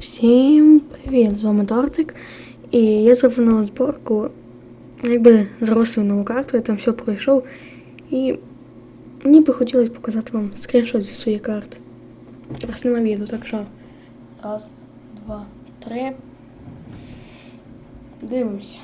Всім привіт! З вами Тортик. І я зробив нову зборку. Якби зрослив нову карту, я там все пройшов. І мені би хотілося показати вам скріншот зі своєї карти. Раз нема відео, так що. Раз, два, три. Дивимося.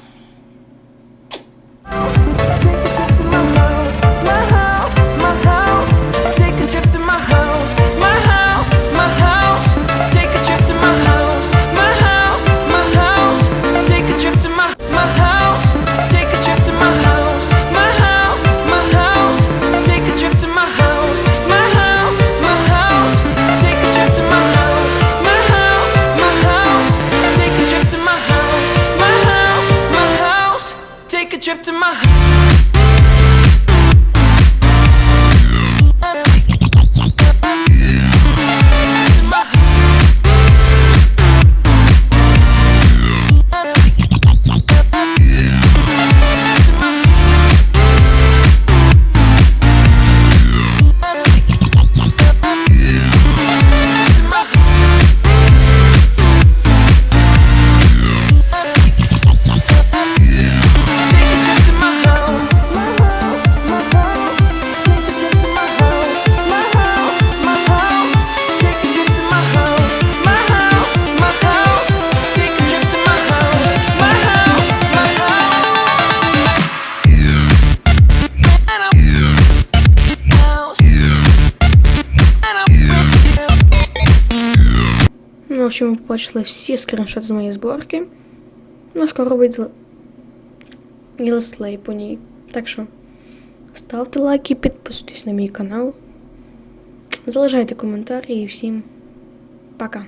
A trip to my в общем, ви побачили всі скріншоти з моєї зборки. Ну, скоро вийде летсплей по ній. Так що ставте лайки, підписуйтесь на мій канал. Залишайте коментарі і всім пока.